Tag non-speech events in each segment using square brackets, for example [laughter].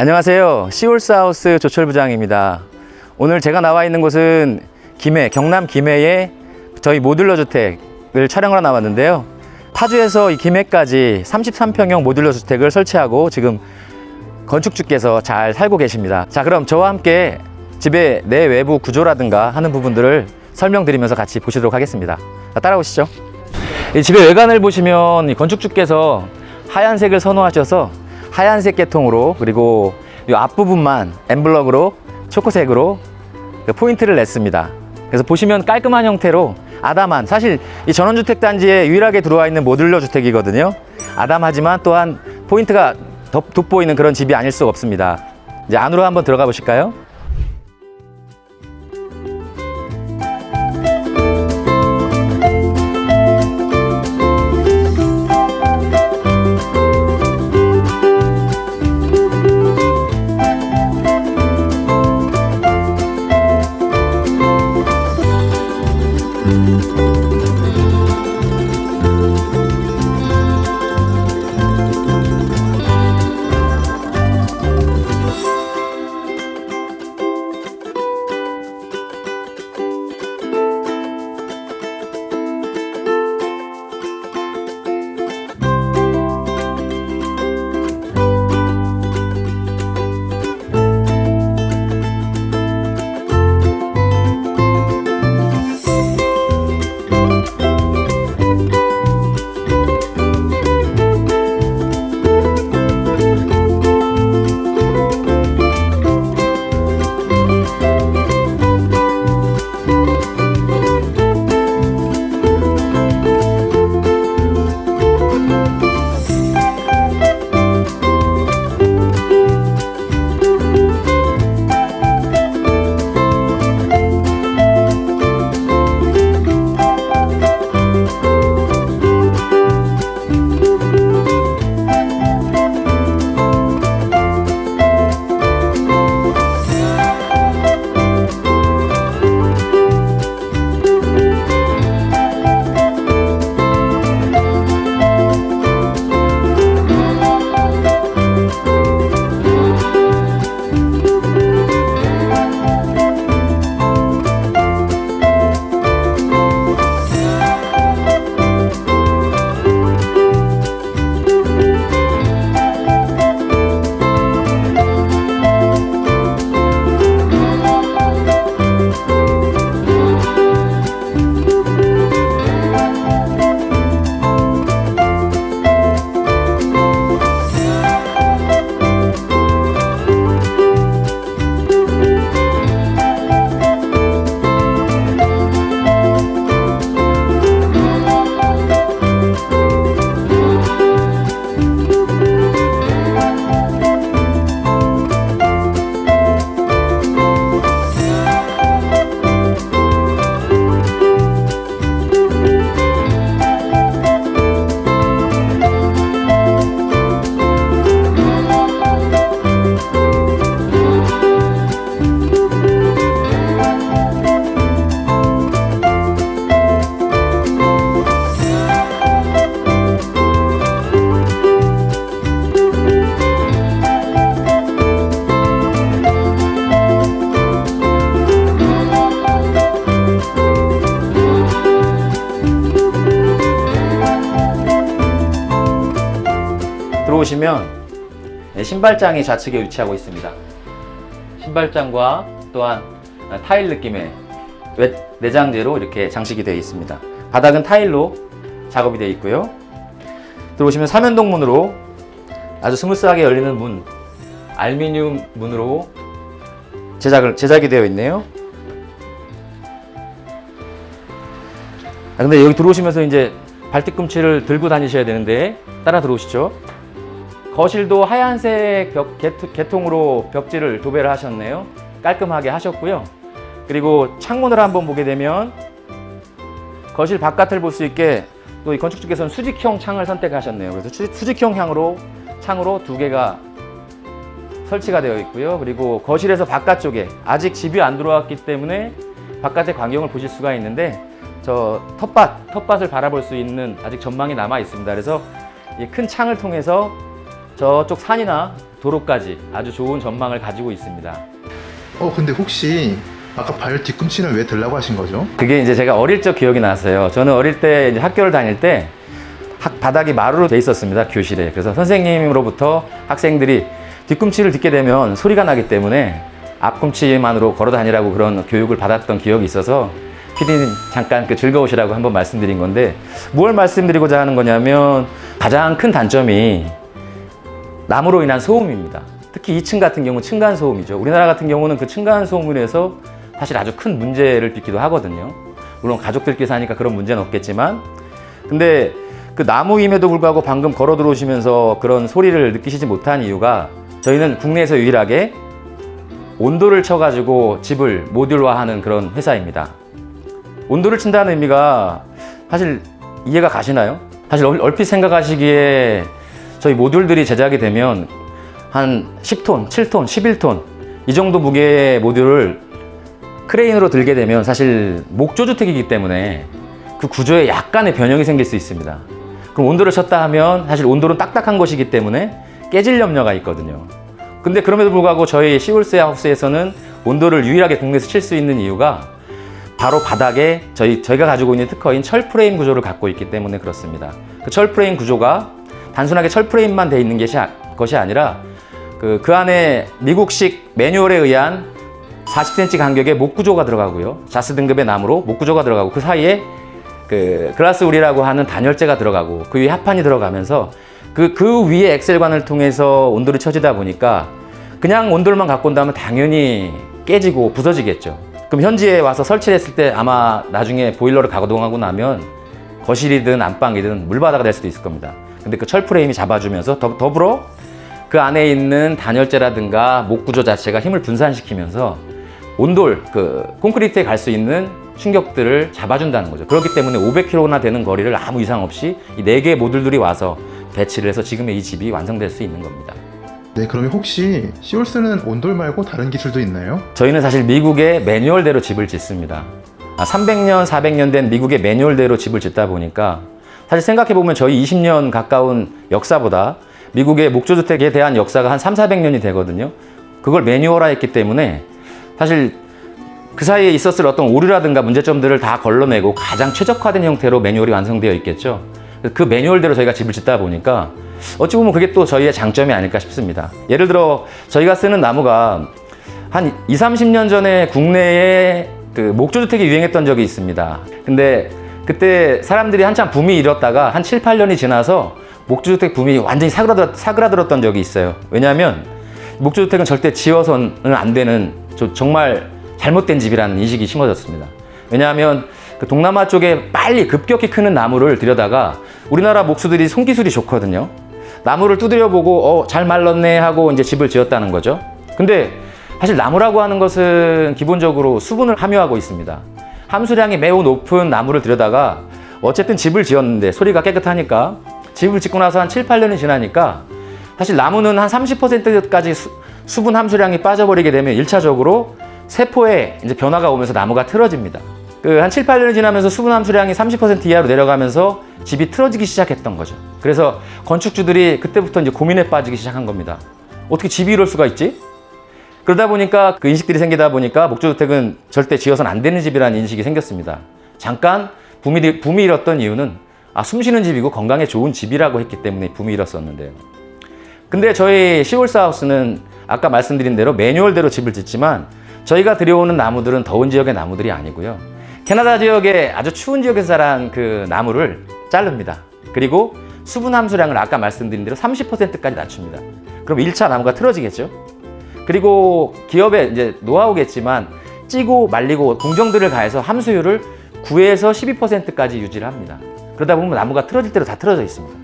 안녕하세요. 시올스하우스 조철 부장입니다. 오늘 제가 나와 있는 곳은 김해, 경남 김해의 저희 모듈러 주택을 촬영하러 나왔는데요. 파주에서 이 김해까지 33평형 모듈러 주택을 설치하고 지금 건축주께서 잘 살고 계십니다. 자, 그럼 저와 함께 집의 내외부 구조라든가 하는 부분들을 설명드리면서 같이 보시도록 하겠습니다. 자, 따라오시죠. 이 집의 외관을 보시면 이 건축주께서 하얀색을 선호하셔서 하얀색 계통으로 그리고 이 앞부분만 엠블럭으로 초코색으로 그 포인트를 냈습니다. 그래서 보시면 깔끔한 형태로 아담한 사실 이 전원주택 단지에 유일하게 들어와 있는 모듈러 주택이거든요. 아담하지만 또한 포인트가 더- 돋보이는 그런 집이 아닐 수 없습니다. 이제 안으로 한번 들어가 보실까요? 신발장이 좌측에 위치하고 있습니다. 신발장과 또한 타일 느낌의 웹 내장재로 이렇게 장식이 되어 있습니다. 바닥은 타일로 작업이 되어 있고요. 들어오시면 삼연동 문으로 아주 스무스하게 열리는 문, 알미늄 문으로 제작을 제작이 되어 있네요. 아, 근데 여기 들어오시면서 이제 발뒤꿈치를 들고 다니셔야 되는데 따라 들어오시죠. 거실도 하얀색 벽, 개통으로 벽지를 도배를 하셨네요. 깔끔하게 하셨고요. 그리고 창문을 한번 보게 되면 거실 바깥을 볼 수 있게 또 이 건축주께서는 수직형 창을 선택하셨네요. 그래서 수- 수직형 향으로 창으로 두 개가 설치가 되어 있고요. 그리고 거실에서 바깥쪽에 아직 집이 안 들어왔기 때문에 바깥의 광경을 보실 수가 있는데 저 텃밭, 텃밭을 바라볼 수 있는 아직 전망이 남아 있습니다. 그래서 이 큰 창을 통해서 저쪽 산이나 도로까지 아주 좋은 전망을 가지고 있습니다. 어 근데 혹시 아까 발 뒤꿈치는 왜 들라고 하신 거죠? 그게 이제 제가 어릴 적 기억이 났어요. 저는 어릴 때 이제 학교를 다닐 때 학, 바닥이 마루로 돼 있었습니다. 교실에. 그래서 선생님으로부터 학생들이 뒤꿈치를 딛게 되면 소리가 나기 때문에 앞꿈치만으로 걸어 다니라고 그런 교육을 받았던 기억이 있어서 피디님 잠깐 그 즐거우시라고 한번 말씀드린 건데 무엇 말씀드리고자 하는 거냐면 가장 큰 단점이 나무로 인한 소음입니다. 특히 2층 같은 경우 층간 소음이죠. 우리나라 같은 경우는 그 층간 소음으로 해서 사실 아주 큰 문제를 빚기도 하거든요. 물론 가족들끼리 사니까 그런 문제는 없겠지만 근데 그 나무임에도 불구하고 방금 걸어 들어오시면서 그런 소리를 느끼시지 못한 이유가 저희는 국내에서 유일하게 온도를 쳐가지고 집을 모듈화하는 그런 회사입니다. 온도를 친다는 의미가 사실 이해가 가시나요? 사실 얼- 얼핏 생각하시기에 저희 모듈들이 제작이 되면 한 10톤, 7톤, 11톤 이 정도 무게의 모듈을 크레인으로 들게 되면 사실 목조주택이기 때문에 그 구조에 약간의 변형이 생길 수 있습니다. 그럼 온도를 쳤다 하면 사실 온도는 딱딱한 것이기 때문에 깨질 염려가 있거든요. 근데 그럼에도 불구하고 저희 시골스 하우스에서는 온도를 유일하게 국내에서 칠 수 있는 이유가 바로 바닥에 저희, 저희가 가지고 있는 특허인 철 프레임 구조를 갖고 있기 때문에 그렇습니다. 그 철 프레임 구조가 단순하게 철 프레임만 돼 있는 것이, 아- 아니라 그, 그 안에 미국식 매뉴얼에 의한 40cm 간격의 목 구조가 들어가고요. 자스 등급의 나무로 목 구조가 들어가고 그 사이에 그 글라스 울이라고 하는 단열재가 들어가고 그 위에 합판이 들어가면서 그, 그 위에 엑셀관을 통해서 온도를 쳐지다 보니까 그냥 온도를만 갖고 온다면 당연히 깨지고 부서지겠죠. 그럼 현지에 와서 설치를 했을 때 아마 나중에 보일러를 가동하고 나면 거실이든 안방이든 물바다가 될 수도 있을 겁니다. 근데 그 철 프레임이 잡아주면서 더, 더불어 그 안에 있는 단열재라든가 목 구조 자체가 힘을 분산시키면서 온돌, 그 콘크리트에 갈 수 있는 충격들을 잡아준다는 거죠. 그렇기 때문에 500km나 되는 거리를 아무 이상 없이 이 네 개의 모듈들이 와서 배치를 해서 지금의 이 집이 완성될 수 있는 겁니다. 네 그러면 혹시 시올스는 온돌 말고 다른 기술도 있나요? 저희는 사실 미국의 매뉴얼대로 집을 짓습니다. 아, 300년, 400년 된 미국의 매뉴얼대로 집을 짓다 보니까 사실 생각해보면 저희 20년 가까운 역사보다 미국의 목조주택에 대한 역사가 한 3, 400년이 되거든요. 그걸 매뉴얼화 했기 때문에 사실 그 사이에 있었을 어떤 오류라든가 문제점들을 다 걸러내고 가장 최적화된 형태로 매뉴얼이 완성되어 있겠죠. 그 매뉴얼대로 저희가 집을 짓다 보니까 어찌 보면 그게 또 저희의 장점이 아닐까 싶습니다. 예를 들어 저희가 쓰는 나무가 한 2, 30년 전에 국내에 그 목조주택이 유행했던 적이 있습니다. 근데 그때 사람들이 한참 붐이 일었다가 한 7, 8년이 지나서 목조주택 붐이 완전히 사그라들, 사그라들었던 적이 있어요. 왜냐하면 목조주택은 절대 지어서는 안 되는 저- 정말 잘못된 집이라는 인식이 심어졌습니다. 왜냐하면 그 동남아 쪽에 빨리 급격히 크는 나무를 들여다가 우리나라 목수들이 손기술이 좋거든요. 나무를 두드려 보고 어, 잘 말랐네 하고 이제 집을 지었다는 거죠. 근데 사실 나무라고 하는 것은 기본적으로 수분을 함유하고 있습니다. 함수량이 매우 높은 나무를 들여다가 어쨌든 집을 지었는데 소리가 깨끗하니까 집을 짓고 나서 한 7, 8년이 지나니까 사실 나무는 한 30%까지 수, 수분 함수량이 빠져버리게 되면 일차적으로 세포에 이제 변화가 오면서 나무가 틀어집니다. 그 한 7, 8년이 지나면서 수분 함수량이 30% 이하로 내려가면서 집이 틀어지기 시작했던 거죠. 그래서 건축주들이 그때부터 이제 고민에 빠지기 시작한 겁니다. 어떻게 집이 이럴 수가 있지? 그러다 보니까 그 인식들이 생기다 보니까 목조주택은 절대 지어서는 안 되는 집이라는 인식이 생겼습니다. 잠깐 붐이, 붐이 일었던 이유는 아, 숨 쉬는 집이고 건강에 좋은 집이라고 했기 때문에 붐이 일었었는데요. 근데 저희 시골사 하우스는 아까 말씀드린 대로 매뉴얼대로 집을 짓지만 저희가 들여오는 나무들은 더운 지역의 나무들이 아니고요. 캐나다 지역의 아주 추운 지역에서 자란 그 나무를 자릅니다. 그리고 수분 함수량을 아까 말씀드린 대로 30%까지 낮춥니다. 그럼 1차 나무가 틀어지겠죠? 그리고 기업의 이제 노하우겠지만 찌고 말리고 공정들을 가해서 함수율을 9에서 12%까지 유지를 합니다. 그러다 보면 나무가 틀어질 대로 다 틀어져 있습니다.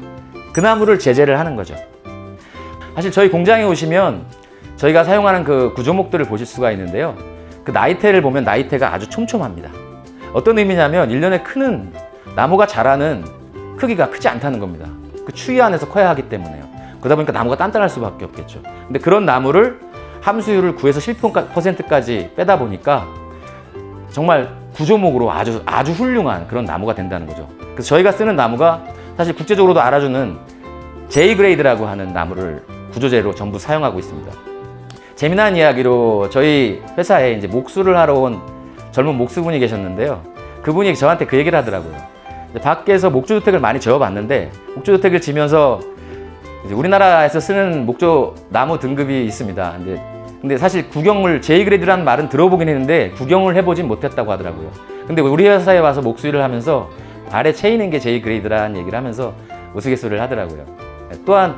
그 나무를 제재를 하는 거죠. 사실 저희 공장에 오시면 저희가 사용하는 그 구조목들을 보실 수가 있는데요. 그 나이테를 보면 나이테가 아주 촘촘합니다. 어떤 의미냐면 일년에 크는 나무가 자라는 크기가 크지 않다는 겁니다. 그 추위 안에서 커야 하기 때문에요. 그러다 보니까 나무가 단단할 수밖에 없겠죠. 근데 그런 나무를 함수율을 9에서 12%까지 빼다 보니까 정말 구조목으로 아주 아주 훌륭한 그런 나무가 된다는 거죠. 그래서 저희가 쓰는 나무가 사실 국제적으로도 알아주는 J 그레이드라고 하는 나무를 구조재로 전부 사용하고 있습니다. 재미난 이야기로 저희 회사에 이제 목수를 하러 온 젊은 목수분이 계셨는데요. 그분이 저한테 그 얘기를 하더라고요. 밖에서 목조주택을 많이 지어봤는데 목조주택을 지면서 우리나라에서 쓰는 목조 나무 등급이 있습니다. 근데, 근데 사실 구경을 J 그레이드라는 말은 들어보긴 했는데 구경을 해보진 못했다고 하더라고요. 근데 우리 회사에 와서 목수일을 하면서 발에 채이는 게 J 그레이드라는 얘기를 하면서 우스갯소리를 하더라고요. 또한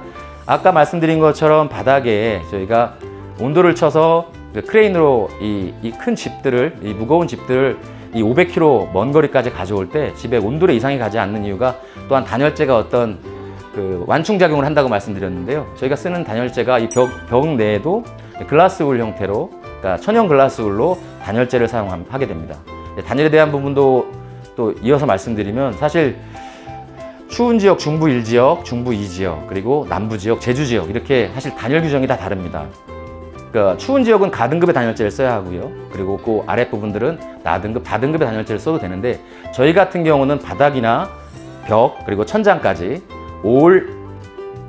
아까 말씀드린 것처럼 바닥에 저희가 온도를 쳐서 그 크레인으로 이 큰 집들을 이 무거운 집들을 이 500km 먼 거리까지 가져올 때 집에 온도에 이상이 가지 않는 이유가 또한 단열재가 어떤 그 완충 작용을 한다고 말씀드렸는데요. 저희가 쓰는 단열재가 이 벽 벽 내에도 글라스울 형태로 그러니까 천연 글라스울로 단열재를 사용하게 됩니다. 네, 단열에 대한 부분도 또 이어서 말씀드리면 사실 추운 지역 중부 1지역, 중부 2지역, 그리고 남부 지역, 제주 지역 이렇게 사실 단열 규정이 다 다릅니다. 그러니까 추운 지역은 가등급의 단열재를 써야 하고요. 그리고 그 아랫 부분들은 나등급, 다등급의 단열재를 써도 되는데 저희 같은 경우는 바닥이나 벽 그리고 천장까지 올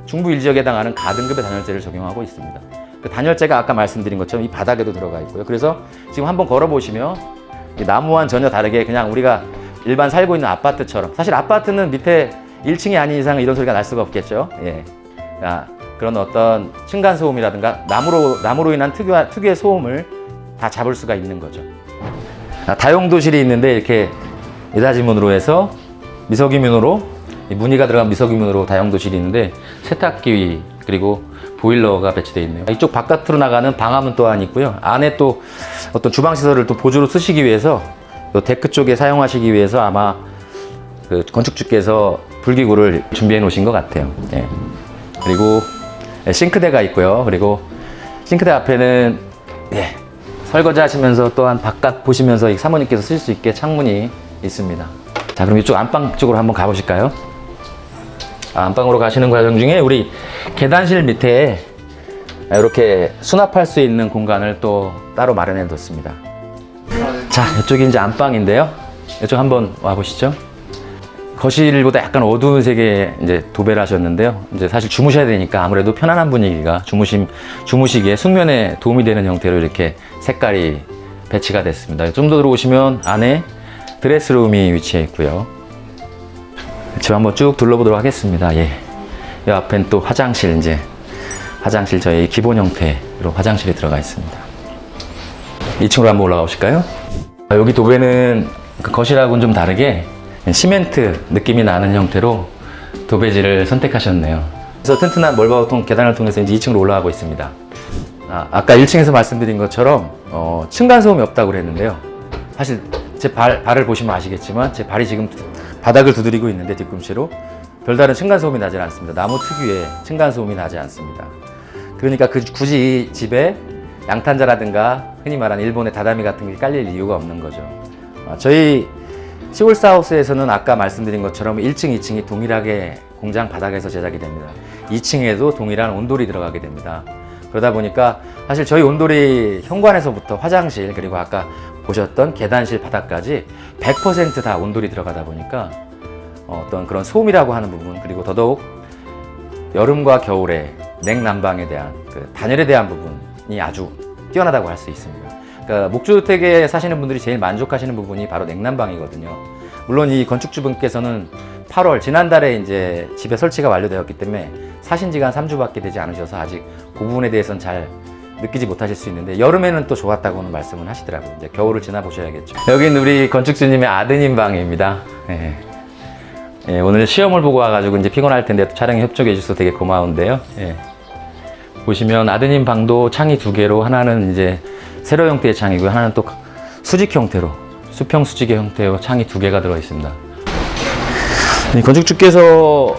중부 1지역에 해당하는 가등급의 단열재를 적용하고 있습니다. 그 단열재가 아까 말씀드린 것처럼 이 바닥에도 들어가 있고요. 그래서 지금 한번 걸어 보시면 나무와는 전혀 다르게 그냥 우리가 일반 살고 있는 아파트처럼 사실 아파트는 밑에 1층이 아닌 이상은 이런 소리가 날 수가 없겠죠. 예. 아, 그런 어떤 층간 소음이라든가 나무로 나무로 인한 특유한 특유의 소음을 다 잡을 수가 있는 거죠. 아, 다용도실이 있는데 이렇게 이다지문으로 해서 미석이문으로 이 무늬가 들어간 미석이문으로 다용도실이 있는데 세탁기 그리고 보일러가 배치되어 있네요. 이쪽 바깥으로 나가는 방화문 또한 있고요. 안에 또 어떤 주방 시설을 또 보조로 쓰시기 위해서 요 데크 쪽에 사용하시기 위해서 아마 그 건축주께서 불기구를 준비해 놓으신 것 같아요. 예. 그리고 싱크대가 있고요. 그리고 싱크대 앞에는 예, 설거지 하시면서 또한 바깥 보시면서 이 사모님께서 쓸수 있게 창문이 있습니다. 자, 그럼 이쪽 안방 쪽으로 한번 가보실까요? 아, 안방으로 가시는 과정 중에 우리 계단실 밑에 이렇게 수납할 수 있는 공간을 또 따로 마련해 뒀습니다. 자, 이쪽이 이제 안방인데요. 이쪽 한번 와 보시죠. 거실보다 약간 어두운 색의 이제 도배를 하셨는데요. 이제 사실 주무셔야 되니까 아무래도 편안한 분위기가 주무심 주무시기에 숙면에 도움이 되는 형태로 이렇게 색깔이 배치가 됐습니다. 좀 더 들어오시면 안에 드레스룸이 위치해 있고요. 집 한번 쭉 둘러보도록 하겠습니다. 예. 이 앞엔 또 화장실 이제 화장실 저희 기본 형태로 화장실이 들어가 있습니다. 2층으로 한번 올라가 보실까요? 아, 여기 도배는 그 거실하고는 좀 다르게 시멘트 느낌이 나는 형태로 도배지를 선택하셨네요. 그래서 튼튼한 멀바우통 계단을 통해서 이제 2층으로 올라가고 있습니다. 아, 아까 1층에서 말씀드린 것처럼 어, 층간 소음이 없다고 그랬는데요. 사실 제 발, 발을 보시면 아시겠지만 제 발이 지금 바닥을 두드리고 있는데 뒤꿈치로 별다른 층간소음이 나지 않습니다. 나무 특유의 층간소음이 나지 않습니다. 그러니까 그 굳이 이 집에 양탄자라든가 흔히 말하는 일본의 다다미 같은 게 깔릴 이유가 없는 거죠. 아, 저희 시골 사우스에서는 아까 말씀드린 것처럼 1층, 2층이 동일하게 공장 바닥에서 제작이 됩니다. 2층에도 동일한 온돌이 들어가게 됩니다. 그러다 보니까 사실 저희 온돌이 현관에서부터 화장실 그리고 아까 보셨던 계단실 바닥까지 100%다 온돌이 들어가다 보니까 어떤 그런 소음이라고 하는 부분 그리고 더더욱 여름과 겨울에 냉난방에 대한 그 단열에 대한 부분이 아주 뛰어나다고 할 수 있습니다. 그러니까 목주택에 사시는 분들이 제일 만족하시는 부분이 바로 냉난방이거든요. 물론 이 건축주분께서는 8월 지난달에 이제 집에 설치가 완료되었기 때문에 사신 지가 한 3주밖에 되지 않으셔서 아직 그 부분에 대해서는 잘 느끼지 못하실 수 있는데 여름에는 또 좋았다고는 말씀을 하시더라고요. 이제 겨울을 지나 보셔야겠죠. 여기는 우리 건축주님의 아드님 방입니다. 예. 예, 오늘 시험을 보고 와가지고 이제 피곤할 텐데 또 촬영에 협조해 주셔서 되게 고마운데요. 예. 보시면 아드님 방도 창이 두 개로 하나는 이제 세로 형태의 창이고요. 하나는 또 수직 형태로 수평 수직의 형태로 창이 두 개가 들어 있습니다. 이 건축주께서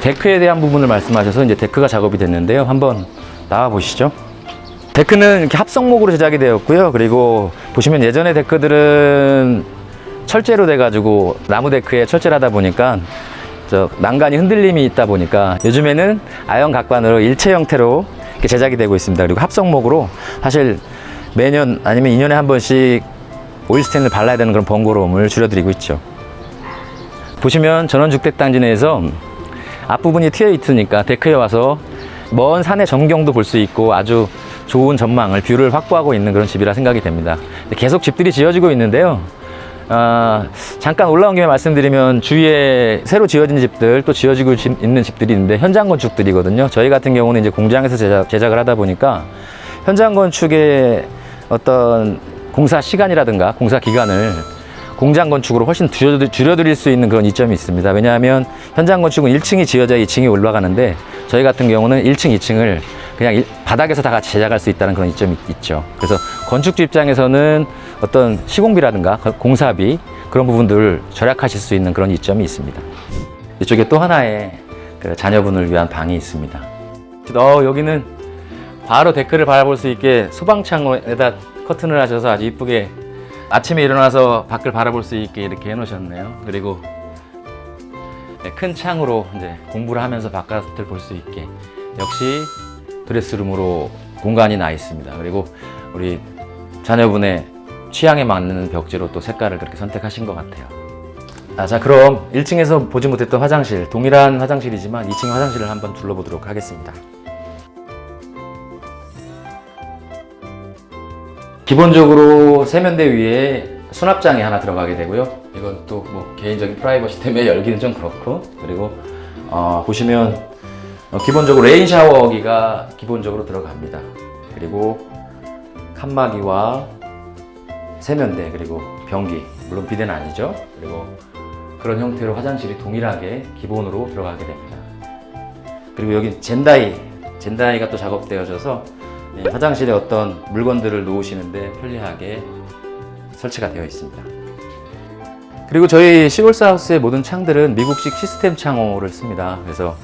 데크에 대한 부분을 말씀하셔서 이제 데크가 작업이 됐는데요. 한번 나와 보시죠. 데크는 이렇게 합성목으로 제작이 되었고요. 그리고 보시면 예전의 데크들은 철제로 돼가지고 나무 데크에 철제를 하다 보니까 저 난간이 흔들림이 있다 보니까 요즘에는 아연 각관으로 일체 형태로 이렇게 제작이 되고 있습니다. 그리고 합성목으로 사실 매년 아니면 2년에 한 번씩 오일 스텐을 발라야 되는 그런 번거로움을 줄여드리고 있죠. 보시면 전원주택단지 내에서 앞부분이 트여 있으니까 데크에 와서 먼 산의 전경도 볼 수 있고 아주 좋은 전망을 뷰를 확보하고 있는 그런 집이라 생각이 됩니다. 계속 집들이 지어지고 있는데요. 아, 잠깐 올라온 김에 말씀드리면 주위에 새로 지어진 집들 또 지어지고 지- 있는 집들이 있는데 현장 건축들이거든요. 저희 같은 경우는 이제 공장에서 제작, 제작을 하다 보니까 현장 건축의 어떤 공사 시간이라든가 공사 기간을 공장 건축으로 훨씬 줄여드- 줄여드릴 수 있는 그런 이점이 있습니다. 왜냐하면 현장 건축은 1층이 지어져 2층이 올라가는데 저희 같은 경우는 1층, 2층을 그냥 일- 바닥에서 다 같이 제작할 수 있다는 그런 이점이 있죠. 그래서 건축주 입장에서는 어떤 시공비라든가 거- 공사비 그런 부분들을 절약하실 수 있는 그런 이점이 있습니다. 이쪽에 또 하나의 그 자녀분을 위한 방이 있습니다. 어, 여기는 바로 데크를 바라볼 수 있게 소방창호에다 커튼을 하셔서 아주 이쁘게 아침에 일어나서 밖을 바라볼 수 있게 이렇게 해놓으셨네요. 그리고 네, 큰 창으로 이제 공부를 하면서 바깥을 볼 수 있게 역시 드레스룸으로 공간이 나 있습니다. 그리고 우리 자녀분의 취향에 맞는 벽지로 또 색깔을 그렇게 선택하신 것 같아요. 아, 자, 그럼 1층에서 보지 못했던 화장실, 동일한 화장실이지만 2층 화장실을 한번 둘러보도록 하겠습니다. 기본적으로 세면대 위에 수납장이 하나 들어가게 되고요. 이건 또 뭐 개인적인 프라이버시 때문에 [laughs] 열기는 좀 그렇고 그리고 어, 보시면 어, 기본적으로 레인 샤워기가 기본적으로 들어갑니다. 그리고 칸막이와 세면대 그리고 변기 물론 비대는 아니죠. 그리고 그런 형태로 화장실이 동일하게 기본으로 들어가게 됩니다. 그리고 여기 젠다이 젠다이가 또 작업되어져서 이 화장실에 어떤 물건들을 놓으시는데 편리하게 설치가 되어 있습니다. 그리고 저희 시골사우스의 모든 창들은 미국식 시스템 창호를 씁니다. 그래서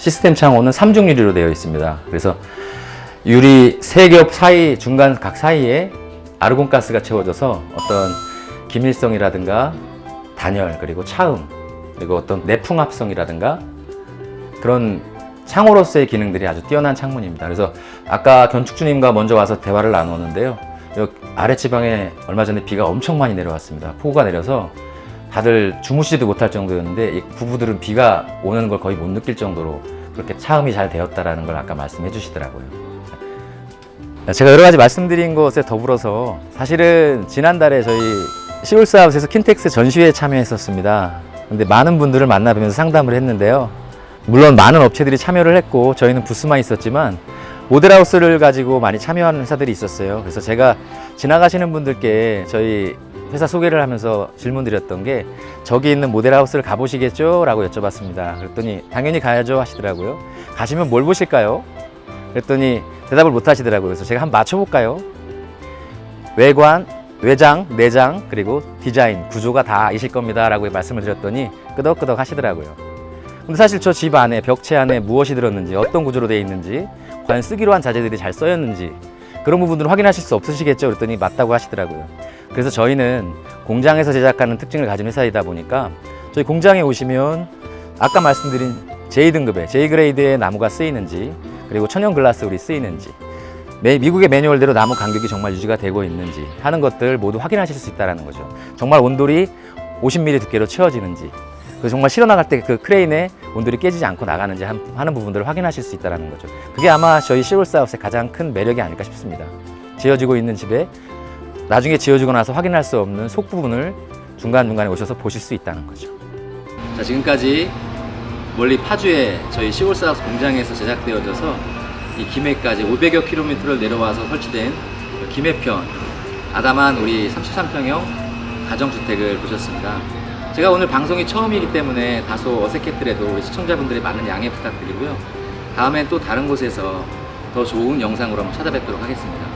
시스템 창호는 삼중 유리로 되어 있습니다. 그래서 유리 세 겹 사이 중간 각 사이에 아르곤 가스가 채워져서 어떤 기밀성이라든가 단열 그리고 차음 그리고 어떤 내풍 합성이라든가 그런 창호로서의 기능들이 아주 뛰어난 창문입니다. 그래서 아까 건축주님과 먼저 와서 대화를 나누었는데요. 여기 아랫지방에 얼마 전에 비가 엄청 많이 내려왔습니다. 폭우가 내려서 다들 주무시지도 못할 정도였는데 이 부부들은 비가 오는 걸 거의 못 느낄 정도로 그렇게 차음이 잘 되었다라는 걸 아까 말씀해 주시더라고요. 제가 여러 가지 말씀드린 것에 더불어서 사실은 지난달에 저희 시골사업에서 킨텍스 전시회에 참여했었습니다. 근데 많은 분들을 만나뵈면서 상담을 했는데요. 물론 많은 업체들이 참여를 했고 저희는 부스만 있었지만 모델하우스를 가지고 많이 참여하는 회사들이 있었어요. 그래서 제가 지나가시는 분들께 저희 회사 소개를 하면서 질문 드렸던 게 저기 있는 모델하우스를 가보시겠죠? 라고 여쭤봤습니다. 그랬더니 당연히 가야죠 하시더라고요. 가시면 뭘 보실까요? 그랬더니 대답을 못 하시더라고요. 그래서 제가 한번 맞춰볼까요? 외관, 외장, 내장, 그리고 디자인, 구조가 다 이실 겁니다. 라고 말씀을 드렸더니 끄덕끄덕 하시더라고요. 근데 사실 저 집 안에, 벽체 안에 무엇이 들었는지, 어떤 구조로 되어 있는지, 과연 쓰기로 한 자재들이 잘 써였는지, 그런 부분들을 확인하실 수 없으시겠죠? 그랬더니 맞다고 하시더라고요. 그래서 저희는 공장에서 제작하는 특징을 가진 회사이다 보니까 저희 공장에 오시면 아까 말씀드린 J등급의 J그레이드의 나무가 쓰이는지 그리고 천연 글라스울이 쓰이는지 매- 미국의 매뉴얼대로 나무 간격이 정말 유지가 되고 있는지 하는 것들 모두 확인하실 수 있다는 거죠. 정말 온돌이 50mm 두께로 채워지는지 그 정말 실어 나갈 때 그 크레인에 온돌이 깨지지 않고 나가는지 한- 하는 부분들을 확인하실 수 있다는 거죠. 그게 아마 저희 시골사업의 가장 큰 매력이 아닐까 싶습니다. 지어지고 있는 집에 나중에 지어지고 나서 확인할 수 없는 속 부분을 중간 중간에 오셔서 보실 수 있다는 거죠. 자 지금까지 멀리 파주에 저희 시골사업 공장에서 제작되어져서 이 김해까지 500여 킬로미터를 내려와서 설치된 그 김해편 아담한 우리 33평형 가정주택을 보셨습니다. 제가 오늘 방송이 처음이기 때문에 다소 어색했더라도 우리 시청자분들의 많은 양해 부탁드리고요. 다음엔 또 다른 곳에서 더 좋은 영상으로 한번 찾아뵙도록 하겠습니다.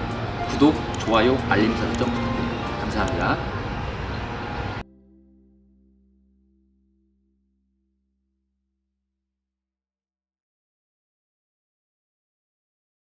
구독, 좋아요, 알림 설정 부탁드립니다. 감사합니다.